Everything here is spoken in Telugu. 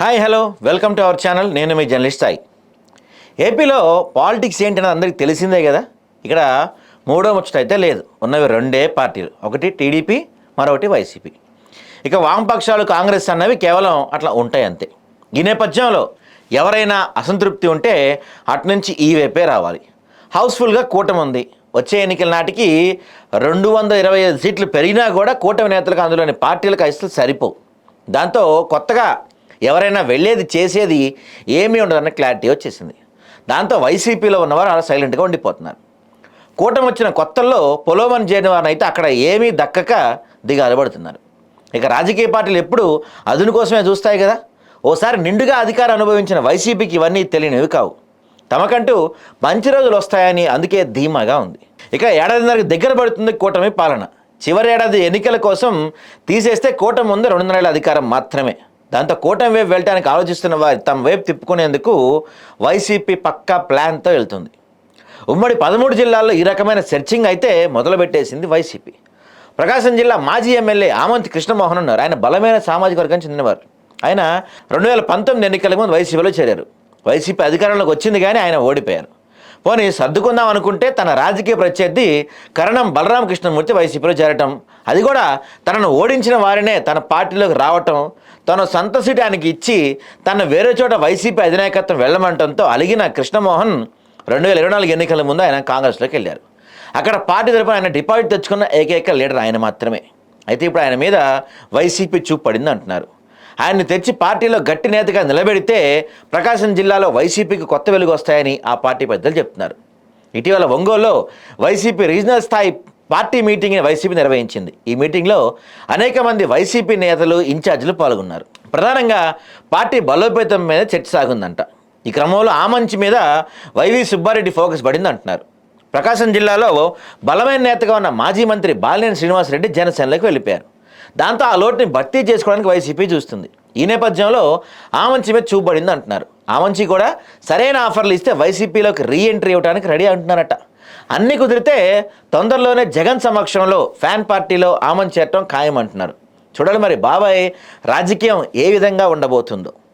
Hi hello welcome to our channel నేను మీ జర్నలిస్ట్ సాయి. ఏపీలో పాలిటిక్స్ ఏంటనేది అందరికీ తెలిసిందే కదా? ఇక్కడ మూడో ముచ్చట అయితే లేదు. ఉన్నవి రెండే పార్టీలు. ఒకటి టీడీపీ మరొకటి వైసీపీ. ఇక వామపక్షాలు కాంగ్రెస్ అన్నవి కేవలం అట్లా ఉంటాయి అంతే. ఈ నేపథ్యంలో ఎవరైనా అసంతృప్తి ఉంటే అటునుంచి ఈ వైపే రావాలి. హౌస్ఫుల్గా కూటమి ఉంది. వచ్చే ఎన్నికల నాటికి రెండు వందల ఇరవై ఐదు సీట్లు పెరిగినా కూడా కూటమి నేతలకు అందులోని పార్టీలకు అసలు సరిపోవు. దాంతో కొత్తగా ఎవరైనా వెళ్ళేది చేసేది ఏమీ ఉండదన్న క్లారిటీ వచ్చేసింది. దాంతో వైసీపీలో ఉన్నవారు అలా సైలెంట్గా ఉండిపోతున్నారు. కూటమి వచ్చిన కొత్తల్లో పొలోమని చేయని వారిని అయితే అక్కడ ఏమీ దక్కక దిగాలబడుతున్నారు ఇక రాజకీయ పార్టీలు ఎప్పుడు అదును కోసమే చూస్తాయి కదా. ఓసారి నిండుగా అధికారం అనుభవించిన వైసీపీకి ఇవన్నీ తెలియనివి కావు. తమకంటూ మంచి రోజులు వస్తాయని అందుకే ధీమాగా ఉంది. ఇక ఏడాదిన్నరకు దగ్గర పడుతుంది కూటమి పాలన. చివరి ఏడాది ఎన్నికల కోసం తీసేస్తే కూటమి ముందు రెండున్నరేళ్ళ అధికారం మాత్రమే. దాంతో కూటమి వైపు వెళ్ళడానికి ఆలోచిస్తున్న వారి తమ వైపు తిప్పుకునేందుకు వైసీపీ పక్కా ప్లాన్తో వెళ్తుంది. ఉమ్మడి పదమూడు జిల్లాల్లో ఈ రకమైన సెర్చింగ్ అయితే మొదలుపెట్టేసింది వైసీపీ. ప్రకాశం జిల్లా మాజీ ఎమ్మెల్యే ఆమంతి కృష్ణమోహన్ ఉన్నారు. ఆయన బలమైన సామాజిక వర్గానికి చెందినవారు. ఆయన రెండు వేల పంతొమ్మిది ఎన్నికలకు ముందు వైసీపీలో చేరారు. వైసీపీ అధికారంలోకి వచ్చింది కానీ ఆయన ఓడిపోయారు. పోనీ సర్దుకుందాం అనుకుంటే తన రాజకీయ ప్రత్యర్థి కరణం బలరామ కృష్ణమూర్తి వైసీపీలో చేరటం. అది కూడా తనను ఓడించిన వారినే తన పార్టీలోకి రావటం తన సొంత సీటు ఆయనకి ఇచ్చి తన వేరే చోట వైసీపీ అధినాయకత్వం వెళ్ళమంటంతో అలిగిన కృష్ణమోహన్ రెండు వేల ఇరవై నాలుగు ఎన్నికల ముందు ఆయన కాంగ్రెస్లోకి వెళ్ళారు. అక్కడ పార్టీ తరపున ఆయన డిపాజిట్ తెచ్చుకున్న ఏకైక లీడర్ ఆయన మాత్రమే. అయితే ఇప్పుడు ఆయన మీద వైసీపీ చూపు పడింది అంటున్నారు ఆయన్ని తెచ్చి పార్టీలో గట్టి నేతగా నిలబెడితే ప్రకాశం జిల్లాలో వైసీపీకి కొత్త వెలుగు వస్తాయని ఆ పార్టీ పెద్దలు చెప్తున్నారు. ఇటీవల ఒంగోలులో వైసీపీ రీజనల్ స్థాయి పార్టీ మీటింగ్ని వైసీపీ నిర్వహించింది. ఈ మీటింగ్లో అనేక మంది వైసీపీ నేతలు ఇన్ఛార్జీలు పాల్గొన్నారు. ప్రధానంగా పార్టీ బలోపేతం మీద చర్చ సాగుందంట. ఈ క్రమంలో ఆ మంచి మీద వైవి సుబ్బారెడ్డి ఫోకస్ పడింది అంటున్నారు ప్రకాశం జిల్లాలో బలమైన నేతగా ఉన్న మాజీ మంత్రి బాలినేని శ్రీనివాసరెడ్డి జనసేనలోకి వెళ్ళిపోయారు. దాంతో ఆ లోటుని భర్తీ చేసుకోవడానికి వైసీపీ చూస్తుంది. ఈ నేపథ్యంలో ఆమంచి మీద చూపబడింది అంటున్నారు. ఆమంచి కూడా సరైన ఆఫర్లు ఇస్తే వైసీపీలోకి రీ ఎంట్రీ ఇవ్వడానికి రెడీ అంటున్నారట. అన్ని కుదిరితే తొందరలోనే జగన్ సమక్షంలో ఫ్యాన్ పార్టీలో ఆమంచి చేరటం ఖాయం అంటున్నారు చూడాలి మరి బాబాయ్ రాజకీయం ఏ విధంగా ఉండబోతుందో.